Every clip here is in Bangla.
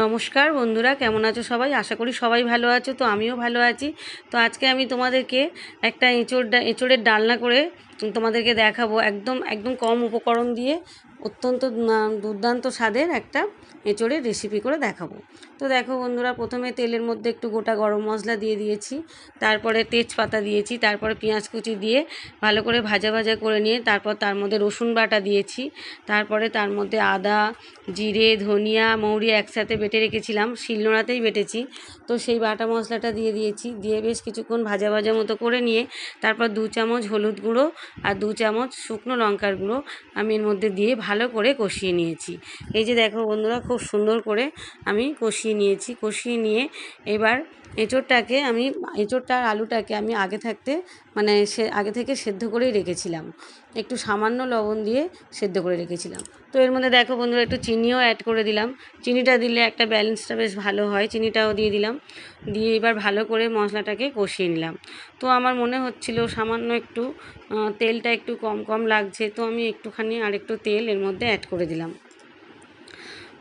নমস্কার বন্ধুরা, কেমন আছো সবাই? আশা করি সবাই ভালো আছো, তো আমিও ভালো আছি। তো আজকে আমি তোমাদেরকে একটা এঁচোড় এঁচোড়ের ডালনা করে তোমাদেরকে দেখাবো একদম একদম কম উপকরণ দিয়ে অত্যন্ত দুর্দান্ত স্বাদের একটা এঁচোড়ের রেসিপি করে দেখাবো। তো দেখো বন্ধুরা, প্রথমে তেলের মধ্যে একটু গোটা গরম মশলা দিয়ে দিয়েছি, তারপরে তেজপাতা দিয়েছি, তারপরে পেঁয়াজ কুচি দিয়ে ভালো করে ভাজা ভাজা করে নিয়ে তারপর তার মধ্যে রসুন বাটা দিয়েছি, তারপরে তার মধ্যে আদা, জিরে, ধনিয়া, মৌরি একসাথে বেটে রেখেছিলাম, শিলনোড়াতেই বেটেছি। তো সেই বাটা মশলাটা দিয়ে দিয়েছি, দিয়ে বেশ কিছুক্ষণ ভাজা ভাজা মতো করে নিয়ে তারপর দু চামচ হলুদ গুঁড়ো আর দু চামচ শুকনো লঙ্কার গুঁড়ো আমি এর মধ্যে দিয়ে ভালো করে কষিয়ে নিয়েছি। এই যে দেখো বন্ধুরা, খুব সুন্দর করে আমি কষিয়ে নিয়েছি। কষিয়ে নিয়ে এবার এঁচোড়টাকে আমি, এঁচোড়টা আর আলুটাকে আমি আগে থাকতে মানে সে, আগে থেকে সেদ্ধ করেই রেখেছিলাম। একটু সামান্য লবণ দিয়ে সেদ্ধ করে রেখেছিলাম। তো এর মধ্যে দেখো বন্ধুরা, একটু চিনিও অ্যাড করে দিলাম। চিনিটা দিলে একটা ব্যালেন্সটা বেশ ভালো হয়, চিনিটাও দিয়ে দিলাম। দিয়ে এবার ভালো করে মশলাটাকে কষিয়ে নিলাম। তো আমার মনে হচ্ছিল সামান্য একটু তেলটা একটু কম কম লাগছে, তো আমি একটুখানি আর একটু তেল এর মধ্যে অ্যাড করে দিলাম।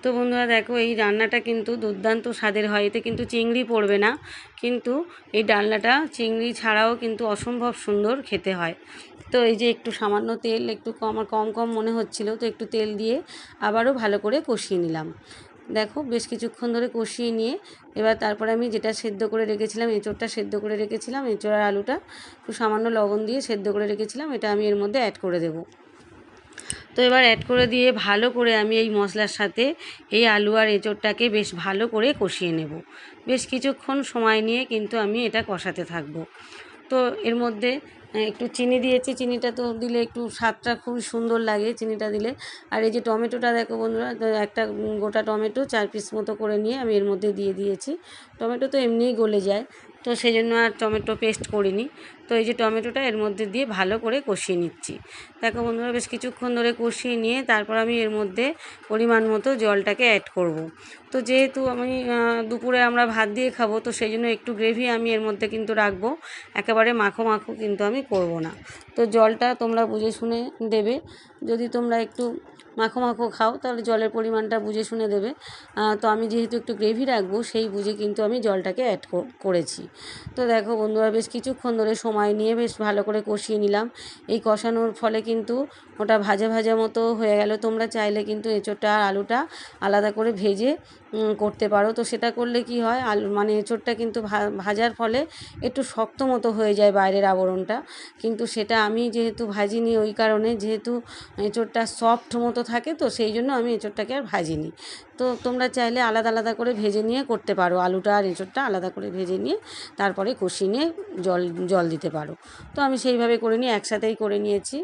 তো বন্ধুরা দেখো, এই রান্নাটা কিন্তু দুর্দান্ত স্বাদের হয়। এতে কিন্তু চিংড়ি পড়বে না, কিন্তু এই ডালনাটা চিংড়ি ছাড়াও কিন্তু অসম্ভব সুন্দর খেতে হয়। তো এই যে একটু সামান্য তেল, একটু কম কম কম মনে হচ্ছিল, তো একটু তেল দিয়ে আবারও ভালো করে কষিয়ে নিলাম। দেখো, বেশ কিছুক্ষণ ধরে কষিয়ে নিয়ে এবার তারপরে আমি যেটা সেদ্ধ করে রেখেছিলাম, এঁচোড়টা সেদ্ধ করে রেখেছিলাম, এঁচোড় আর আলুটা, একটু সামান্য লবণ দিয়ে সেদ্ধ করে রেখেছিলাম, এটা আমি এর মধ্যে অ্যাড করে দেবো। তো এবার অ্যাড করে দিয়ে ভালো করে আমি এই মশলার সাথে এই আলু আর এঁচোড়টাকে বেশ ভালো করে কষিয়ে নেব। বেশ কিছুক্ষণ সময় নিয়ে কিন্তু আমি এটা কষাতে থাকব। তো এর মধ্যে একটু চিনি দিয়েছি। চিনিটা তো দিলে একটু স্বাদটা খুবই সুন্দর লাগে চিনিটা দিলে। আর এই যে টমেটোটা দেখো বন্ধুরা একটা গোটা টমেটো চার পিস মতো করে নিয়ে আমি এর মধ্যে দিয়ে দিয়েছি। টমেটো তো এমনিই গলে যায়, তো সেই জন্য আর টমেটো পেস্ট করিনি। তো এই যে টমেটোটা এর মধ্যে দিয়ে ভালো করে কষিয়ে নিচ্ছি। দেখো বন্ধুরা, বেশ কিছুক্ষণ ধরে কষিয়ে নিয়ে তারপর আমি এর মধ্যে পরিমাণ মতো জলটাকে অ্যাড করব। তো যেহেতু আমি দুপুরে আমরা ভাত দিয়ে খাব, তো সেই জন্য একটু গ্রেভি আমি এর মধ্যে কিন্তু রাখব। একেবারে মাখো মাখো কিন্তু আমি করব না। তো জলটা তোমরা বুঝে শুনে দেবে। যদি তোমরা একটু মাখো মাখো খাও, তাহলে জলের পরিমাণটা বুঝে শুনে দেবে। তো আমি যেহেতু একটু গ্রেভি রাখব, সেই বুঝে কিন্তু আমি জলটাকে অ্যাড করেছি। তো দেখো বন্ধুরা, বেশ কিছুক্ষণ ধরে সময় নিয়ে বেশ ভালো করে কষিয়ে নিলাম। এই কষানোর ফলে কিন্তু ওটা ভাজা ভাজা মতো হয়ে গেল। তোমরা চাইলে কিন্তু এঁচোড়টা আর আলুটা আলাদা করে ভেজে করতে পারো। তো সেটা করলে কি হয়? আলু মানে এঁচোড়টা কিন্তু ভাজার ফলে একটু শক্ত মতো হয়ে যায় বাইরের আবরণটা। কিন্তু সেটা আমি যেহেতু ভাজিনি ওই কারণে, যেহেতু এঁচোড়টা সফট মতো থাকে, তো সেই জন্য আমি এঁচোড়টাকে আর ভাজিনি। তো তোমরা চাইলে আলাদা আলাদা করে ভেজে নিয়ে করতে পারো। আলুটা আর এঁচোড়টা আলাদা করে ভেজে নিয়ে তারপরে কষিয়ে নিয়ে জল জল দিতে পারো। তো আমি সেইভাবে করে নিয়ে একসাথেই করে নিয়েছি।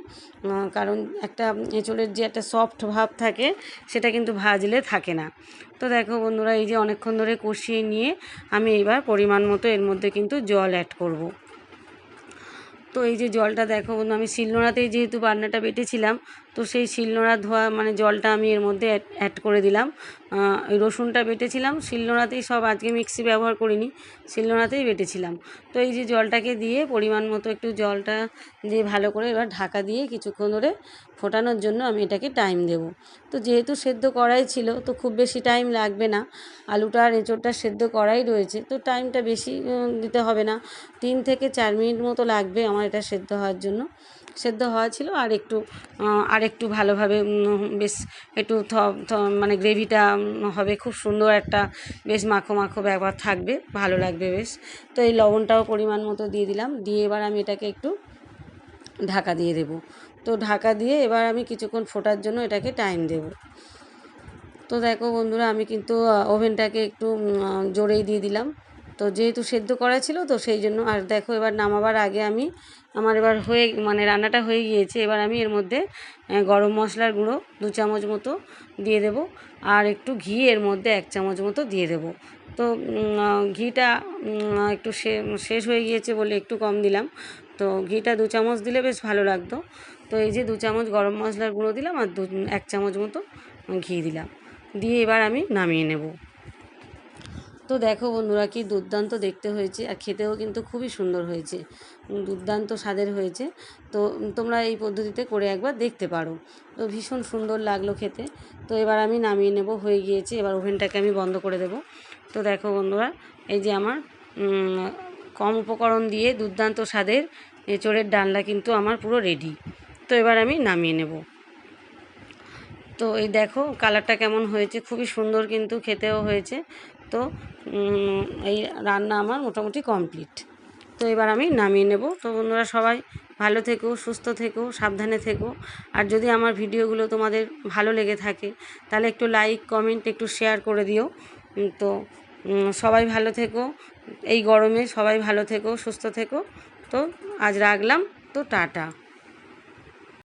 কারণ একটা এঁচোড়ের যে একটা সফট ভাব থাকে, সেটা কিন্তু ভাজলে থাকে না। তো দেখো বন্ধুরা, এই যে অনেকক্ষণ ধরে কষিয়ে নিয়ে আমি এবার পরিমাণ মতো এর মধ্যে কিন্তু জল অ্যাড করব। তো এই যে জলটা দেখো বন্ধু, আমি শিলনোড়াতেই যেহেতু বান্নাটা বেটেছিলাম, তো সেই শিলনোড়া ধোয়া মানে জলটা আমি এর মধ্যে অ্যাড করে দিলাম রসুনটা বেটেছিলাম। শিলনোড়াতেই সব আজকে মিক্সি ব্যবহার করিনি, শিলনোড়াতেই বেটেছিলাম। তো এই যে জলটাকে দিয়ে পরিমাণ মতো একটু জলটা দিয়ে ভালো করে এবার ঢাকা দিয়ে কিছুক্ষণ ধরে ফোটানোর জন্য আমি এটাকে টাইম দেব। তো যেহেতু সেদ্ধ করাই ছিল, তো খুব বেশি টাইম লাগবে না। আলুটা আর এঁচোড়টা সেদ্ধ করাই রয়েছে, তো টাইমটা বেশি দিতে হবে না। তিন থেকে চার মিনিট মতো লাগবে আমার এটা সেদ্ধ হওয়ার জন্য। সেদ্ধ হওয়া ছিল আর একটু আর একটু ভালোভাবে বেশ একটু থ মানে গ্রেভিটা হবে। খুব সুন্দর একটা, বেশ মাখো মাখো ব্যাপার থাকবে, ভালো লাগবে বেশ। তো এই লবণটাও পরিমাণ মতো দিয়ে দিলাম। দিয়ে এবার আমি এটাকে একটু ঢাকা দিয়ে দেব। তো ঢাকা দিয়ে এবার আমি কিছুক্ষণ ফোটার জন্য এটাকে টাইম দেব। তো দেখো বন্ধুরা, আমি কিন্তু ওভেনটাকে একটু জোরেই দিয়ে দিলাম। তো যেহেতু সেদ্ধ করা ছিল, তো সেই জন্য, আর দেখো এবার নামাবার আগে আমি আমার এবার হয়ে মানে রান্নাটা হয়ে গিয়েছে। এবার আমি এর মধ্যে গরম মশলার গুঁড়ো দু চামচ মতো দিয়ে দেব। আর একটু ঘি এর মধ্যে এক চামচ মতো দিয়ে দেব। তো ঘিটা একটু শেষ হয়ে গিয়েছে বলে একটু কম দিলাম। তো ঘিটা দু চামচ দিলে বেশ ভালো লাগতো। তো এই যে দু চামচ গরম মশলার গুঁড়ো দিলাম আর দু, এক চামচ মতো ঘি দিলাম। দিয়ে এবার আমি নামিয়ে নেব। তো দেখো বন্ধুরা কি দুর্দান্ত দেখতে হয়েছে আর খেতেও কিন্তু খুবই সুন্দর হয়েছে। দুর্দান্ত স্বাদের হয়েছে। তো তোমরা এই পদ্ধতিতে করে একবার দেখতে পারো। তো ভীষণ সুন্দর লাগল খেতে। তো এবার আমি নামিয়ে নেব, হয়ে গিয়েছে। এবার ওভেনটাকে আমি বন্ধ করে দেব। তো দেখো বন্ধুরা, এই যে আমার কম উপকরণ দিয়ে দুর্দান্ত স্বাদের এঁচড়ের ডালনা কিন্তু আমার পুরো রেডি। তো এবার আমি নামিয়ে নেব। তো এই দেখো কালারটা কেমন হয়েছে। খুবই সুন্দর কিন্তু খেতেও হয়েছে। তো এই রান্না আমার মোটামুটি কমপ্লিট। তো এবার আমি নামিয়ে নেব। তো বন্ধুরা সবাই ভালো থেকো, সুস্থ থেকো, সাবধানে থেকো। আর যদি আমার ভিডিওগুলো তোমাদের ভালো লেগে থাকে, তাহলে একটু লাইক কমেন্ট একটু শেয়ার করে দিও। তো সবাই ভালো থেকো। এই গরমে সবাই ভালো থেকো, সুস্থ থেকো। তো, আজ রাখলাম। তো, টাটা।